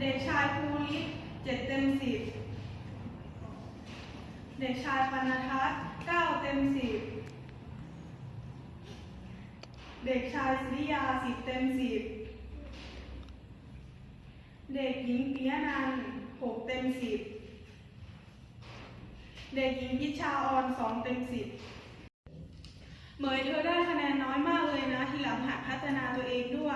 เด็กชายภูริศเจ็ดเต็มสิบเด็กชายปนทัศน์เก้าเต็มสิบเด็กชายสุริยาสิบเต็มสิบเด็กหญิงปิยนันหกเต็มสิบเด็กหญิงพิชาออนสองเต็มสิบเหมยเธอได้คะแนนน้อยมากเลยนะ ทีหลังหัดพัฒนาตัวเองด้วย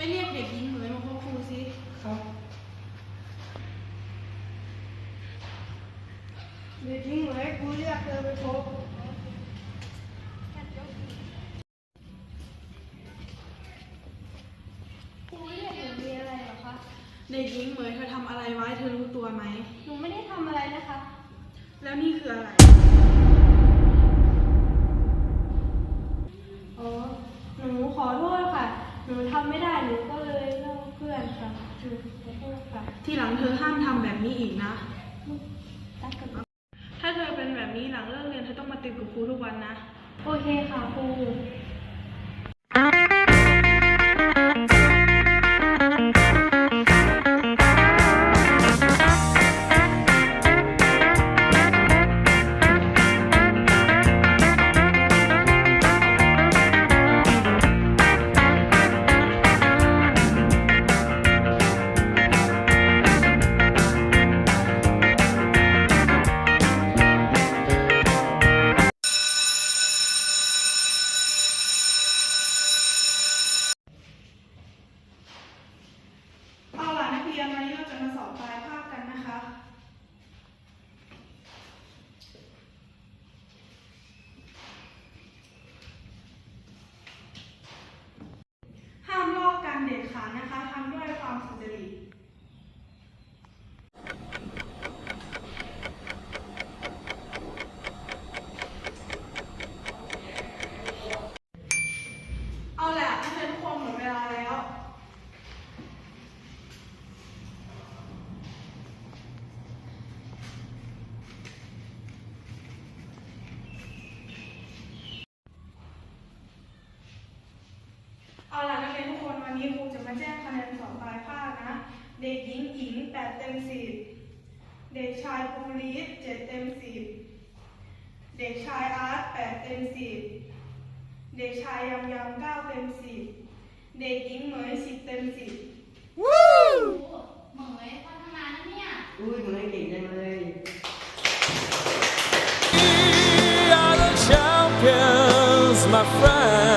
ไปเรียกเด็กหญิงเหมยมาพบครูสิครับ เด็กหญิงเหมยครูเรียกเธอไปพบครูเรียกหนูมีอะไรเหรอคะ เด็กหญิงเหมยเธอทำอะไรไว้เธอรู้ตัวไหม หนูไม่ได้ทำอะไรนะคะ แล้วนี่คืออะไร อ๋อ หนูขอโทษค่ะ หนูทำไม่ได้ หนูก็เลยเล่าเพื่อนค่ะหนูขอโทษค่ะ ที่หลังเธอห้ามทำแบบนี้อีกนะ ตักกัน ถ้าเธอเป็นแบบนี้หลังเลิกเรียนเธอต้องมาติดกับครูทุกวันนะ โอเคค่ะครู เอาล่ะนักเรียนวันนี้เราจะมาสอบปลายภาคกันนะคะ นี้ครูจะมาแจ้งคะแนนสอบปลายภาคนะ เด็กหญิงหญิงแปดเต็มสิบเด็กชายภูรีศเจ็ดเต็มสิบเด็กชายอาร์ตแปดเต็มสิบเด็กชายยำยำเก้าเต็มสิบเด็กหญิงเหมยสิบเต็มสิบวู้เหมยพัฒนาเนี่ยอุ้ยเหมยเก่งจังเลย We are the champions, my friend.